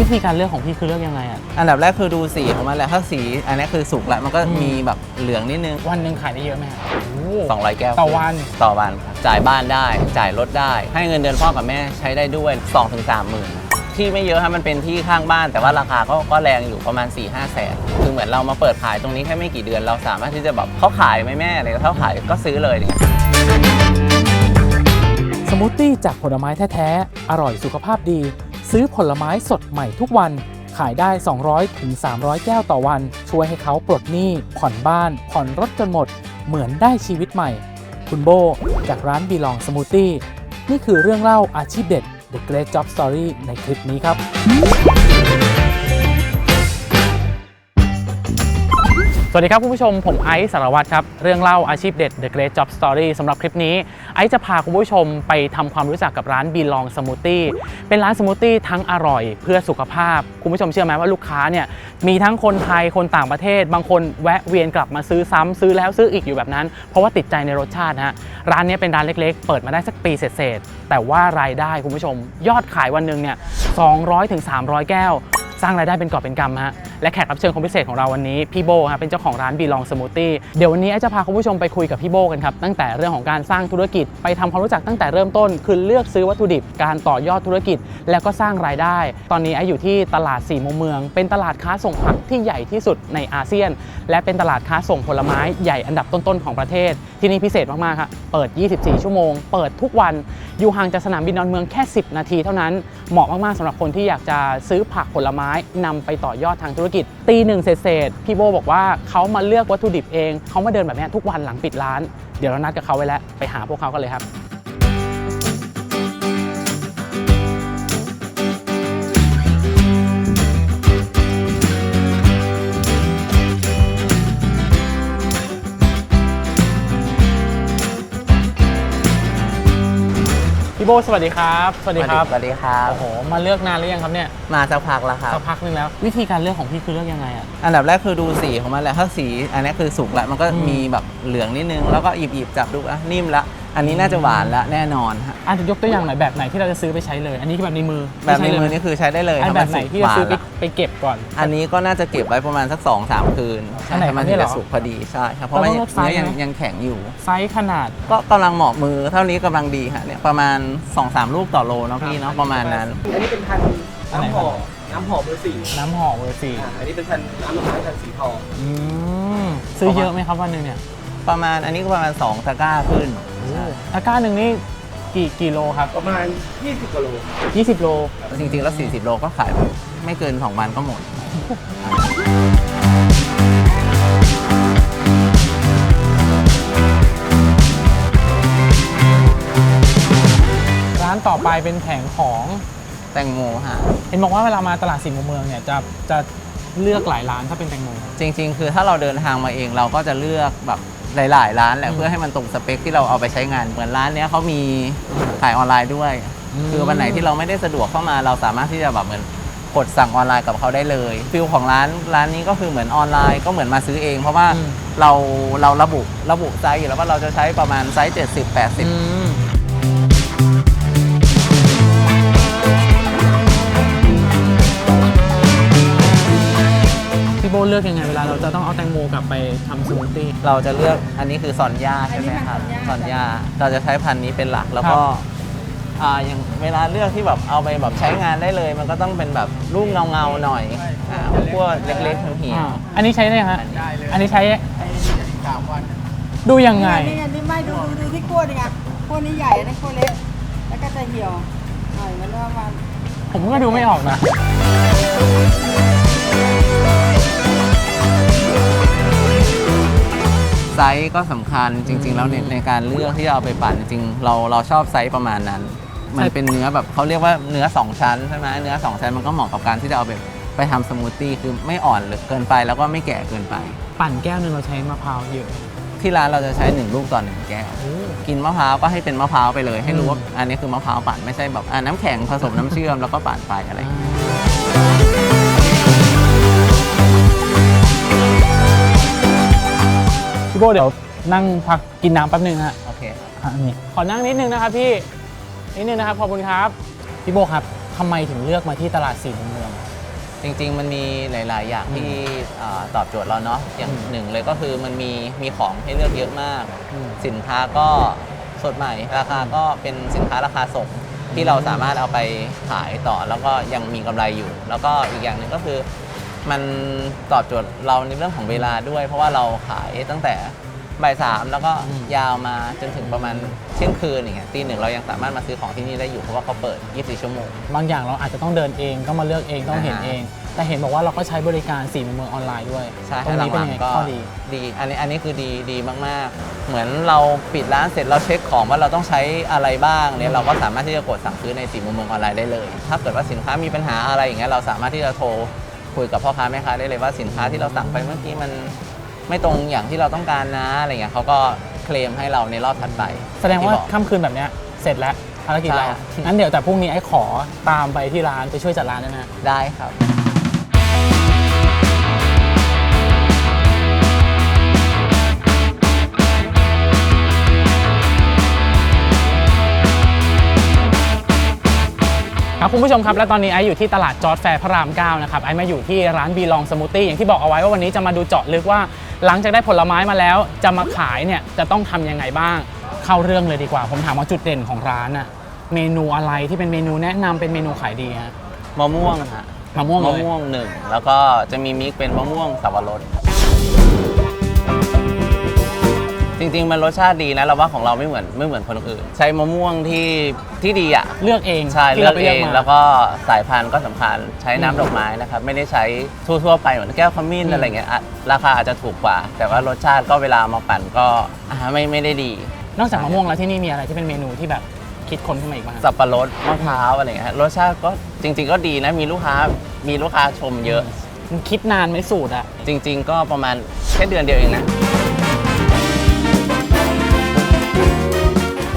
วิธีการเลือกของพี่คือเลือกยังไงอะ อันดับแรกคือดูสีของมันแหละถ้าสีอันนี้คือสุกแล้วมันก็อืมมีแบบเหลืองนิดนึงวันหนึ่งขายได้เยอะไหมครับโอ้200 แก้วต่อวันต่อวันครับจ่ายบ้านได้ จ่ายรถได้ ให้เงินเดือนพ่อกับแม่ใช้ได้ด้วย 2-3ถึงหมื่นที่ไม่เยอะครับมันเป็นที่ข้างบ้าน แต่ว่าราคาก็ก็แรงอยู่ประมาณ 4 5แสนคือเหมือนเรามาเปิดขายตรงนี้แค่ไม่กี่เดือนเราสามารถที่จะแบบเขาขายไหมแม่อะไรเขาขายก็ซื้อเลยเนี่ยสมูทตี้จากผลไม้แท้ๆอร่อยสุขภาพดี ซื้อผลไม้สดใหม่ทุกวัน ขายได้200ถึง300 แก้วต่อวัน ช่วยให้เขาปลดหนี้ ผ่อนบ้าน ผ่อนรถจนหมด เหมือนได้ชีวิตใหม่ คุณโบ จากร้านบีลองสมูทตี้นี่คือเรื่องเล่าอาชีพเด็ด The Great Job Story ในคลิปนี้ครับ สวัสดีครับคุณผู้ชม ผมไอซ์สารวัตรครับ เรื่องเล่าอาชีพเด็ด The Great Job Story สำหรับคลิปนี้ ไอซ์จะพาคุณผู้ชมไปทำความรู้จักกับร้านบีลองสมูทตี้เป็นร้านสมูทตี้ทั้งอร่อยเพื่อสุขภาพ คุณผู้ชมเชื่อไหมว่าลูกค้าเนี่ยมีทั้งคนไทยคนต่างประเทศ บางคนแวะเวียนกลับมาซื้อซ้ำซื้อแล้วซื้ออีกอยู่แบบนั้น เพราะว่าติดใจในรสชาติฮะร้านนี้เป็นร้านเล็กๆ เปิดมาได้สักปีเศษๆแต่ว่ารายได้คุณผู้ชม ยอดขายวันหนึ่งเนี่ย200ถึง300 แก้ว สร้างรายได้เป็นกอบเป็นกำฮะและแขกรับเชิญคนพิเศษของเราวันนี้พี่โบฮะเป็นเจ้าของร้านบีลองสมูทตี้เดี๋ยววันนี้ไอจะพาคุณผู้ชมไปคุยกับพี่โบกันครับตั้งแต่เรื่องของการสร้างธุรกิจไปทำความรู้จักตั้งแต่เริ่มต้น คือเลือกซื้อวัตถุดิบการต่อยอดธุรกิจ แล้วก็สร้างรายได้ ตอนนี้ไออยู่ที่ตลาดสี่มุมเมือง เป็นตลาดค้าส่งผักที่ใหญ่ที่สุดในอาเซียน และเป็นตลาดค้าส่งผลไม้ใหญ่อันดับต้นๆของประเทศ ที่นี่พิเศษมากๆครับเปิด 24 ชั่วโมง เปิดทุกวันอยู่ห่างจากสนามบินดอนเมืองแค่ 10 นาทีเท่านั้นเหมาะมากๆสำหรับคนที่อยากจะซื้อผักผลไม้นำไปต่อยอดทางธุรกิจ ตีหนึ่งเศษพี่โบบอกว่าเขามาเลือกวัตถุดิบเองเขามาเดินแบบนี้ทุกวันหลังปิดร้าน เดี๋ยวเรานัดกับเขาไว้แล้วไปหาพวกเขากันเลยครับ พี่โบสวัสดีครับ สวัสดีครับสวัสดีครับโอ้โหมาเลือกนานหรือยังครับเนี่ยมาสักพักแล้วครับสักพักนึงแล้ว วิธีการเลือกของพี่คือเลือกยังไงอะอันดับแรกคือดูสีของมันแหละถ้าสี อันนี้คือสุกแล้วมันก็อืมมีแบบเหลืองนิดนึงแล้วก็หยิบหยิบๆจับดูอะนิ่มละ อันนี้น่าจะหวานละแน่นอนฮะอาจจะยกตัวอย่างหน่อยแบบไหนที่เราจะซื้อไปใช้เลย อันนี้คือแบบในมือแบบในไใช่เลยมือนี่คือใช้ได้เลยอันถ้าแบมับไหนสุกที่จะหวาซื้นอไปละไปเก็บก่อน อันนี้ก็น่าจะเก็บไว้ประมาณสัก2อสามคืนอันไหนใช่มันครับเนี่ถึยงเหรอจะสุกพอดีใช่ครับเพราะว่าเราต้องเลือกไซส์เนื้อยังไหมยังแข็งอยู่ไซส์ขนาดก็กำลังเหมาะมือเท่านี้กำลังดีฮะเนี่ยประมาณ 2-3 ลูกต่อโลเนาะพี่เนาะประมาณนั้นอันนี้เป็นพันธุ์อันไหนน้ำหอมน้ำหอมเบอร์สี่น้ำห่อเบอร์สี่อ่าอันนี้เป็นพันธุ์น้ำดอกไม้พันธุ์สีทองอืมซื้อเยอะไหมครับวันหนึ่งเนี่ย ประมาณอันนี้ก็ประมาณ 2 ตะกร้าขึ้นตะกร้าหนึ่งนี่กี่กิโลครับ ประมาณ 20กิโล 20 โล จริงๆ แล้ว 40 โลก็ขายไม่เกิน2วันก็หมด ร้านต่อไปเป็นแผงของ แตงโมฮะ เห็นบอกว่าเวลามาตลาดสี่มุมเมืองเนี่ยจะจะเลือกหลายร้านถ้าเป็นแตงโม จริง ๆ คือถ้าเราเดินทางมาเองเราก็จะเลือกแบบ หลาย ๆ ร้านแหละอืมเพื่อให้มันตรงสเปคที่เราเอาไปใช้งาน เหมือนร้านเนี้ยเขามีขายออนไลน์ด้วยอืมคือวันไหนที่เราไม่ได้สะดวกเข้ามาเราสามารถที่จะแบบเหมือนกดสั่งออนไลน์กับเขาได้เลยฟิลของร้านร้านนี้ก็คือเหมือนออนไลน์ก็เหมือนมาซื้อเอง เพราะว่าอืมเราเราระบุระบุไซส์อยู่แล้วว่าเราจะใช้ประมาณไซส์70 80 เลือกยังไงเวลาเราจะต้องเอาแตงโมกลับไปทำสมูทตี้ เราจะเลือกอันนี้คือซอนย่าใช่ไหมครับซอนย่าเราจะใช้พันธุ์นี้เป็นหลักแล้วก็อ่าอย่างเวลาเลือกที่แบบเอาไปแบบใช้งานได้เลย มันก็ต้องเป็นแบบรูปเงาเงาๆหน่อยอ่าพวกเล็กๆเหี่ยวอ่าอันนี้ใช้ได้ยังฮะได้เลยอันนี้ใช้สามวันดูยังไง นี่ไงนี่ไม่ดูดูดูที่ขั้วดิไงขั้วนี้ใหญ่อันนี้ขั้วเล็ก แล้วก็จะเหี่ยวหน่อยมันประมาณผมก็ดูไม่ออกนะ ไซส์ก็สำคัญจริง ๆ แล้วในในการเลือกที่จะเอาไปปั่นจริงๆเราเราชอบไซส์ประมาณนั้น มันเป็นเนื้อแบบเขาเรียกว่าเนื้อสองชั้นใช่ไหมเนื้อสองชั้นมันก็เหมาะกับการที่จะเอาไปไปทำสมูทตี้คือไม่อ่อนหรือเกินไปแล้วก็ไม่แก่เกินไป ปั่นแก้วหนึ่งเราใช้มะพร้าวเยอะที่ร้านเราจะใช้หนึ่งลูกต่อหนึ่งแก้ว กินมะพร้าวก็ให้เป็นมะพร้าวไปเลย ให้รู้ว่าอันนี้คือมะพร้าวปั่นไม่ใช่แบบอ่าน้ำแข็งผสมน้ำเชื่อมแล้วก็ปั่นไปอะไรอย่างเงี้ย บเดี๋ยวนั่งพักกินน้ำแป๊บนึงฮะโอเคครับอะนี่ขอนั่งนิดนึงนะครับพี่นิดนึงนะครับขอบคุณครับพี่โบครับทำไมถึงเลือกมาที่ตลาดสี่มุมเมือง จริง ๆ มันมีหลาย ๆ อย่างที่อ่าตอบโจทย์เราเนาะอย่างอืมหนึ่งเลยก็คือมันมีมีของให้เลือกเยอะมาก อืม สินค้าก็สดใหม่ ราคาก็เป็นสินค้าราคาส่งที่เราสามารถเอาไปขายต่อ แล้วก็ยังมีกำไรอยู่ แล้วก็อีกอย่างหนึ่งก็คือ มันตอบโจทย์เราในเรื่องของเวลาด้วย เพราะว่าเราขายตั้งแต่บ่ายสามแล้วก็อืมยาวมาจนถึงประมาณเที่ยงคืนอย่างเงี้ยตีหนึ่งเรายังสามารถมาซื้อของที่นี่ได้อยู่เพราะว่าเขาเปิด 24 ชั่วโมง บางอย่างเราอาจจะต้องเดินเองต้องมาเลือกเองต้องเห็นอ่าฮะเอง แต่เห็นบอกว่าเราก็ใช้บริการสี่มุมเมืองออนไลน์ด้วยใช่ตรงนี้เป็นยังไงหลังๆก็ข้อดีดี อันนี้อันนี้คือดีดีมากๆ เหมือนเราปิดร้านเสร็จเราเช็คของว่าเราต้องใช้อะไรบ้างเนี่ยเราก็สามารถที่จะกดสั่งซื้อในสีมุมเมืองออนไลน์ได้เลย ถ้าเกิดว่าสินค้ามีปัญหาอะไรอย่างเงี้ยเราสามารถที่จะโทร คุยกับพ่อค้าแม่ค้าได้เลยว่าสินค้าที่เราสั่งไปเมื่อกี้มันไม่ตรงอย่างที่เราต้องการนะอะไรเงี้ยเขาก็เคลมให้เราในรอบถัดไปแสดงว่าที่บอก ค่ำคืนแบบเนี้ยเสร็จแล้วภารกิจเราใช่ครับ งั้นเดี๋ยวแต่พรุ่งนี้ไอ้ขอตามไปที่ร้านไปช่วยจัดร้านได้ไหมได้ครับ ครับคุณผู้ชมครับและตอนนี้ไอซ์อยู่ที่ตลาดจอร์ดแฟร์พระราม9นะครับไอซ์มาอยู่ที่ร้านบีลองสมูทตี้อย่างที่บอกเอาไว้ว่าวันนี้จะมาดูเจาะลึกว่า หลังจากได้ผลไม้มาแล้ว จะมาขายเนี่ยจะต้องทำยังไงบ้าง เข้าเรื่องเลยดีกว่า ผมถามว่าจุดเด่นของร้านอะเมนูอะไรที่เป็นเมนูแนะนำเป็นเมนูขายดีฮะมะม่วงฮะมะม่วงเลยมะม่วงหนึ่งแล้วก็จะมีมิกเป็นมะม่วงสับปะรด ริง ๆ มันรสชาติดีนะเราว่าของเราไม่เหมือนไม่เหมือนคนอื่น ใช้มะม่วงที่ที่ดีอะเลือกเองใช่ที่เลือกไปเองมา แล้วก็สายพันธุ์ก็สำคัญใช้อืมน้ำดอกไม้นะครับไม่ได้ใช้ทั่วๆไปเหมือนแก้วขมิ้นอืม อะไรเงี้ยอะราคาอาจจะถูกกว่า แต่ว่ารสชาติก็เวลามาปั่นก็อ่าไม่ไม่ได้ดี นอกจากมะม่วงแล้วที่นี่มีอะไรที่เป็นเมนูที่แบบคิดค้นขึ้นมาอีกบ้าง สับปะรดมะพร้าวอะไรเงี้ยรสชาติก็จริง ๆ ก็ดีนะมีลูกค้ามีลูกค้าชมเยอะ มันคิดนานไหมสูตรอะจริง ๆ ก็ประมาณแค่เดือนเดียวเองนะ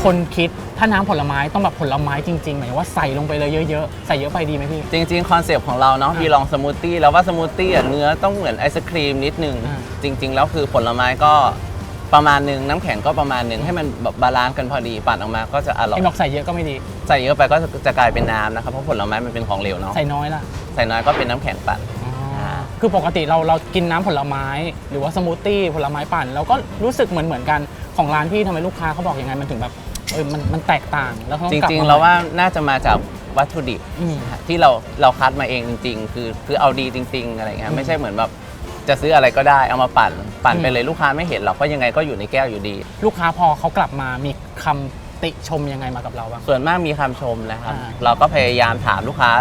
คนคิดถ้าน้ำผลไม้ต้องแบบผลไม้จริงๆหมายถึงว่าใส่ลงไปเลยเยอะๆ ใส่เยอะไปดีไหมพี่ จริงๆ คอนเซปต์ของเราเนาะอ่าบีลองสมูทตี้แล้วว่าสมูทตี้อะเนื้อต้องเหมือนไอศครีมนิดนึง อ่าจริง ๆ แล้วคือผลไม้ก็ประมาณหนึง น้ำแข็งก็ประมาณหนึง ให้มันแบบบาลานซ์กันพอดีปั่นออกมาก็จะอร่อย ไอ้บอกใส่เยอะก็ไม่ดี ใส่เยอะไปก็จะกลายเป็นน้ำนะครับ เพราะผลไม้มันเป็นของเหลวเนาะใส่น้อยล่ะ ใส่น้อยก็เป็นน้ำแข็งปั่น คือปกติเราเรากินน้ำผลไม้ หรือว่าสมูทตี้ผลไม้ปั่นเราก็รู้สึกเหมือนเหมือนกันของร้านพี่ทำไมลูกค้าเขาบอกยังไงมันถึงแบบ เออมันมันแตกต่างแล้วเขาจต้องกลับริงมๆเราว่าน่าจะมาจากวัตถุดิบอืมที่เราเราคัดมาเองจริง ๆ คือคือเอาดีจริง ๆ อะไรเงี้อืยมไม่ใช่เหมือนแบบจะซื้ออะไรก็ได้เอามาปั่นปั่นอืมไปเลยลูกค้าไม่เห็นหรอกเพราะยังไงก็อยู่ในแก้วอยู่ดี ลูกค้าพอเขากลับมามีคำติชมยังไงมากับเราบ้างส่วนมากมีคำชมนะครับอ่าเราก็พยายามถามลูกค้า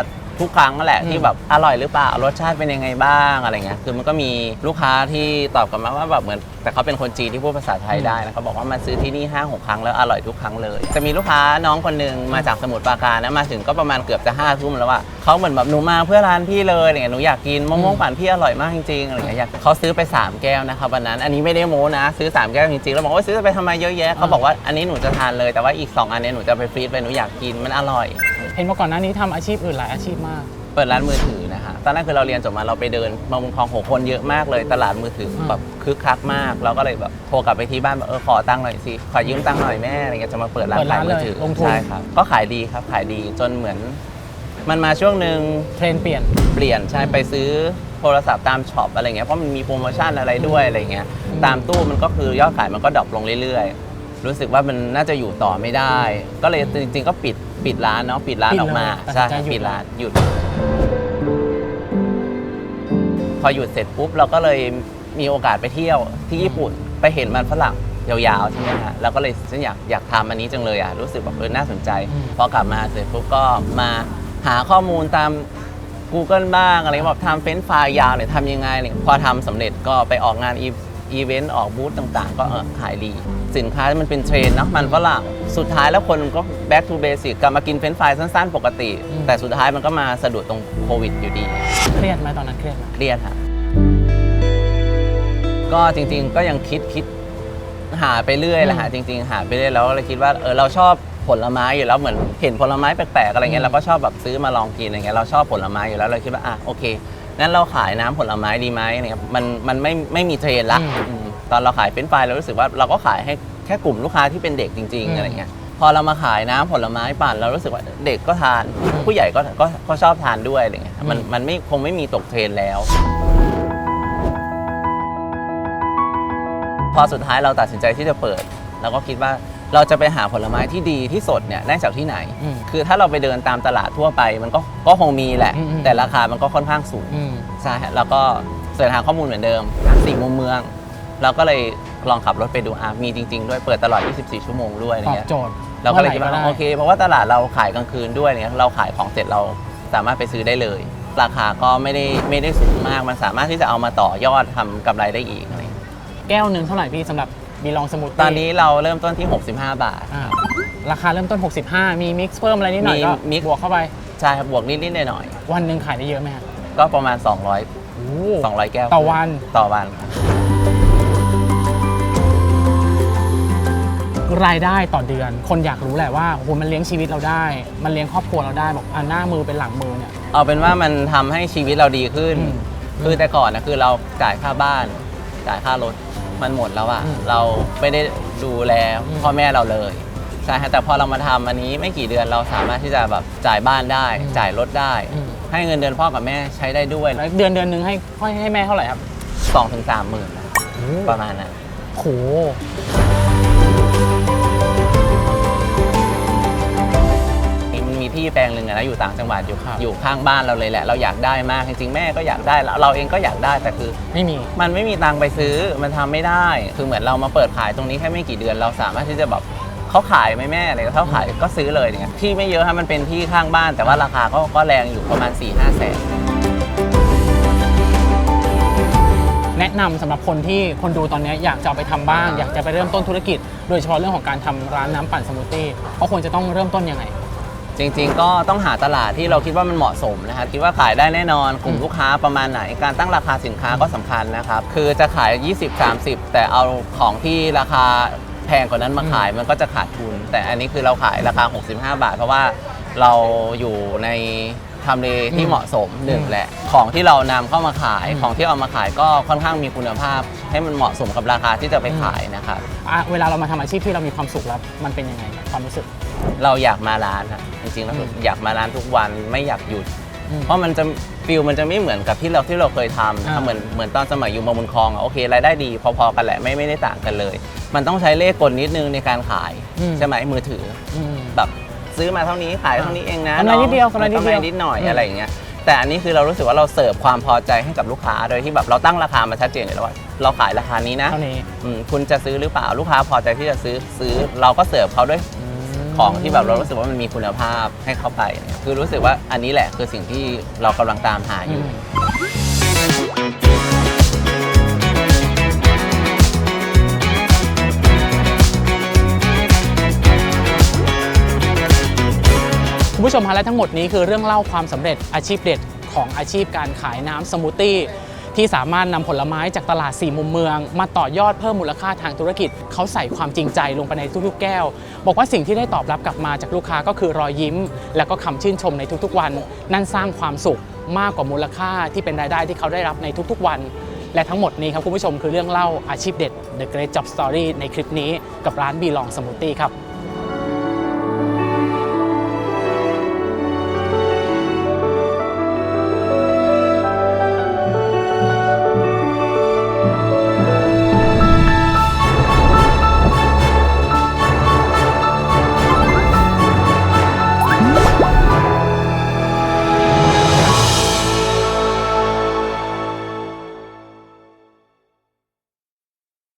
ทุกครั้งนั่นแหละอืมที่แบบอร่อยหรือเปล่ารสชาติเป็นยังไงบ้างอะไรเงี้ยคือมันก็มีลูกค้าที่ตอบกลับมาว่าแบบเหมือน แต่เขาเป็นคนจีนที่พูดภาษาไทยได้นะเขาบอกว่ามาซื้อที่นี่5้าหกครั้งแล้วอร่อยทุกครั้งเลย จะมีลูกค้าน้องคนหนึงมาจากสมุทรปราการนะมาถึงก็ประมาณเกือบจะห้าทุ่มแล้วว่าเขาเหมือนแบบหนูมาเพื่อร้านพี่เลยอะไรเงี้ยหนูอยากกินมะม่วงปั่นพี่อร่อยมากจริงๆอะไรเงี้ยอยากเขาซื้อไปสามแก้วนะครับวันนั้นอันนี้ไม่ได้โม้นะ ซื้อสามแก้วจริงๆแล้วบอกว่าซื้อไปทำไมเยอะแยะเขาบอกว่าอันนี้หนูจะทานเลยแต่ว่าอีกสองอันเนี้ยหนูจะไปฟรีซไปหนูอยากกินมันอร่อย เห็นว่าก่อนหน้านี้ทำอาชีพอื่นหลายอาชีพมาก เปิดร้านมือถือนะฮะตอนแรกคือเราเรียนจบมาเราไปเดินมาบุญคลองหกคนเยอะมากเลย ตลาดมือถืออืมแบบคึกคักมาก เราก็เลยแบบโทรกลับไปที่บ้านแบบเออขอตังค์หน่อยสิ ขอยืมตังค์หน่อยแม่อะไรเงี้ยจะมาเปิดร้านเปิดขาร้ายนมือถือเลยลงทุน ใช่ครับ ก็ขายดีครับขายดีจนเหมือน มันมาช่วงหนึ่ง เทรนด์เปลี่ยน เปลี่ยนใช่ไปซื้อโทรศัพท์ตามช็อปอะไรเงี้ยเพราะมันมีโปรโมชั่นอะไรด้วยอะไรเงี้ยอืมตามตู้มันก็คือยอดขายมันก็ดรอปลงเรื่อยๆ รู้สึกว่ามันน่าจะอยู่ต่อไม่ได้ ก็เลยจริงๆก็ปิดปิดร้านเนาะปิดร้านออกมาปิดเลยใช่ตัดสินใจหยุด ปิดร้านหยุด พอหยุดเสร็จปุ๊บเราก็เลยมีโอกาสไปเที่ยวที่ญี่ปุ่นไปเห็นมันฝรั่งยาวๆใช่ไหมฮะเราก็เลยฉันอยากอยากทำอันนี้จังเลยอะรู้สึกแบบเออน่าสนใจ อืม พอกลับมาเสร็จปุ๊บก็มาหาข้อมูลตาม Google บ้างอะไรแบบทำเฟ้นไฟล์ยาวเนี่ยทำยังไงเนี่ยพอทำสำเร็จก็ไปออกงานอี อีเวนต์ออกบูธต่างๆ ก็เออขายดี สินค้ามันเป็นเทรนด์เนอะมันฝรั่งสุดท้ายแล้วคนก็ back to basic กลับมากินเฟรนช์ฟรายสั้นๆ ปกติ อืม แต่สุดท้ายมันก็มาสะดุดตรงโควิดอยู่ดี เครียดไหมตอนนั้นเครียดไหมเครียดฮะก็จริงๆก็ยังคิดคิดหาไปเรื่อยแหละฮะจริง ๆ หาไปเรื่อยแล้วก็เลยคิดว่าเออเราชอบผลไม้อยู่แล้วเหมือนเห็นผลไม้แปลกๆอะไรเงี้ยเราก็ชอบแบบซื้อมาลองกินอะไรเงี้ยเราชอบผลไม้อยู่แล้วเราคิดว่าอะโอเค งั้นเราขายน้ำผลไม้ดีไหมอะไรเนี่ยมันมันไม่ไม่มีเทรนด์ละอืมอืมตอนเราขายเป็นไฟรายเรารู้สึกว่าเราก็ขายให้แค่กลุ่มลูกค้าที่เป็นเด็กจริง อืมๆอะไรเงี้ยพอเรามาขายน้ำผลไม้ปั่นเรารู้สึกว่าเด็กก็ทานอืมผู้ใหญ่ก็ก็ก็ชอบทานด้วยอะไรเงี้ยมันอืม มันไม่คงไม่มีตกเทรนด์แล้ว พอสุดท้ายเราตัดสินใจที่จะเปิดเราก็คิดว่า เราจะไปหาผลไม้ที่ดีที่สดเนี่ยได้จากที่ไหน อืมคือถ้าเราไปเดินตามตลาดทั่วไปมันก็ก็คงมีแหละ อืมอืม แต่ราคามันก็ค่อนข้างสูง อืม ใช่ฮะแล้วก็เสิร์ชหาข้อมูลเหมือนเดิมสี่มุมเมือง เราก็เลยลองขับรถไปดูอะมีจริง ๆ ด้วยเปิดตลอด 24 ชั่วโมงด้วยอะไรตอบเงี้ยโจทย์เราก็เลยคิดว่ามื่ไหโอเค เพราะว่าตลาดเราขายกลางคืนด้วยเนี่ยเราขายของเสร็จเราสามารถไปซื้อได้เลย ราคาก็ไม่ได้ไม่ได้สูงมากมันสามารถที่จะเอามาต่อยอดทำกำไรได้อีกอะไรเงี้ยแก้วหนึ่งเท่าไหร่พี่สำหรับ บีลองสมูทตอนนี้เราเริ่มต้นที่ 65 บาทอ่าราคาเริ่มต้น 65 มีมิกซ์เพิ่มอะไรนิดหน่อยมีก็ mix บวกเข้าไป ใช่ครับบวกนิดๆหน่อยวันหนึ่งขายได้เยอะไหมฮะๆก็ประมาณ 200 โอ้200 แก้วต่อวัน ต่อวันครับรายได้ต่อเดือน คนอยากรู้แหละว่าโอ้โหมันเลี้ยงชีวิตเราได้ มันเลี้ยงครอบครัวเราได้บอกอ่าหน้ามือเป็นหลังมือเนี่ย เอาเป็นว่ามันทำให้ชีวิตเราดีขึ้น อืม คือแต่ก่อนนะคือเราจ่ายค่าบ้าน จ่ายค่ารถ มันหมดแล้วอะอืมเราไม่ได้ดูแลอืมพ่อแม่เราเลยใช่ฮะแต่พอเรามาทำอันนี้ไม่กี่เดือนเราสามารถที่จะแบบจ่ายบ้านได้อืมจ่ายรถได้ อืม ให้เงินเดือนพ่อกับแม่ใช้ได้ด้วยแล้วเดือนเดือนหนึ่งให้ให้ให้แม่เท่าไหร่ครับ สองถึงสามหมื่นประมาณนั้น โห ที่แปลงหนึ่งอะนะอยู่ต่างจังหวัดอยู่ครับ อยู่ข้างบ้านเราเลยแหละ เราอยากได้มากจริงๆแม่ก็อยากได้แล้วเราเองก็อยากได้แต่คือ ไม่มี มันไม่มีตังค์ไปซื้อมันทำไม่ได้ คือเหมือนเรามาเปิดขายตรงนี้แค่ไม่กี่เดือนเราสามารถที่จะแบบเขาขายไหมแม่อะไรเขาขายก็ซื้อเลยเนี่ยที่ไม่เยอะฮะมันเป็นที่ข้างบ้าน แต่ว่าราคาก็ก็แรงอยู่ประมาณ4ี่ห้าแสน แนะนำสำหรับคนที่คนดูตอนนี้อยากจะเอาไปทำบ้าง อยากจะไปเริ่มต้นธุรกิจ โดยเฉพาะเรื่องของการทำร้านน้ำปั่นสมูทตี้เขาควรจะต้องเริ่มต้นยังไง จริง ๆ ก็ต้องหาตลาดที่เราคิดว่ามันเหมาะสมนะครับคิดว่าขายได้แน่นอนกลุ่มอืมลูกค้าประมาณไหน การตั้งราคาสินค้าก็สำคัญนะครับ คือจะขาย 20-30 แต่เอาของที่ราคาแพงกว่านั้นมาขายมันก็จะขาดทุน แต่อันนี้คือเราขายราคา 65 บาท เพราะว่าเราอยู่ในทำเลที่เหมาะสมหนึ่งอืมแหละ ของที่เรานำเข้ามาขายอืมของที่เอามาขายก็ค่อนข้างมีคุณภาพ ให้มันเหมาะสมกับราคาที่จะไปขายนะครับ อะเวลาเรามาทำอาชีพที่เรามีความสุขแล้วมันเป็นยังไงความรู้สึก เราอยากมาร้านครับจ ริงๆแล้วอืมอยากมาร้านทุกวันไม่อยากหยุดอืมเพราะมันจะฟิลมันจะไม่เหมือนกับที่เราที่เราเคยทำนะครับอ่า เหมือนเหมือนตอนสมัยอยู่มาบุญคลองอะโอเครายได้ดีพอๆกันแหละไม่ไม่ได้ต่างกันเลย มันต้องใช้เลขกลนิดนึงในการขายอืมใช่ไหมมือถือ อืม แบบซื้อมาเท่านี้ขายเท่านี้เองนะกำไรนิดเดียวกำไรนิดเดียวกำไรนิดหน่อยอืม อะไรอย่างเงี้ยแต่อันนี้คือเรารู้สึกว่าเราเสิร์ฟความพอใจให้กับลูกค้าโดยที่แบบเราตั้งราคามาชัดเจนอยู่แล้วว่าเราขายราคานี้นะเท่านี้ อืมคุณจะซื้อหรือเปล่าลูกค้าพอใจที่จะซื้อซื้อ เราก็เสิร์ฟเขาด้วยม ของที่แบบเรารู้สึกว่ามันมีคุณภาพให้เข้าไปเนี่ยคือรู้สึกว่าอันนี้แหละคือสิ่งที่เรากำลังตามหาอยู่ คุณผู้ชมฮะและทั้งหมดนี้คือเรื่องเล่าความสำเร็จอาชีพเด็ดของอาชีพการขายน้ำสมูทตี้ ที่สามารถนำผลไม้จากตลาดสี่มุมเมือง มาต่อยอดเพิ่มมูลค่าทางธุรกิจ เขาใส่ความจริงใจลงไปในทุกๆแก้ว บอกว่าสิ่งที่ได้ตอบรับกลับมาจากลูกค้าก็คือรอยยิ้ม และก็คำชื่นชมในทุกๆวัน นั่นสร้างความสุขมากกว่ามูลค่าที่เป็นรายได้ที่เขาได้รับในทุกๆวัน และทั้งหมดนี้ครับคุณผู้ชมคือเรื่องเล่าอาชีพเด็ด The Great Job Story ในคลิปนี้กับร้านบีลองสมูทตี้ครับ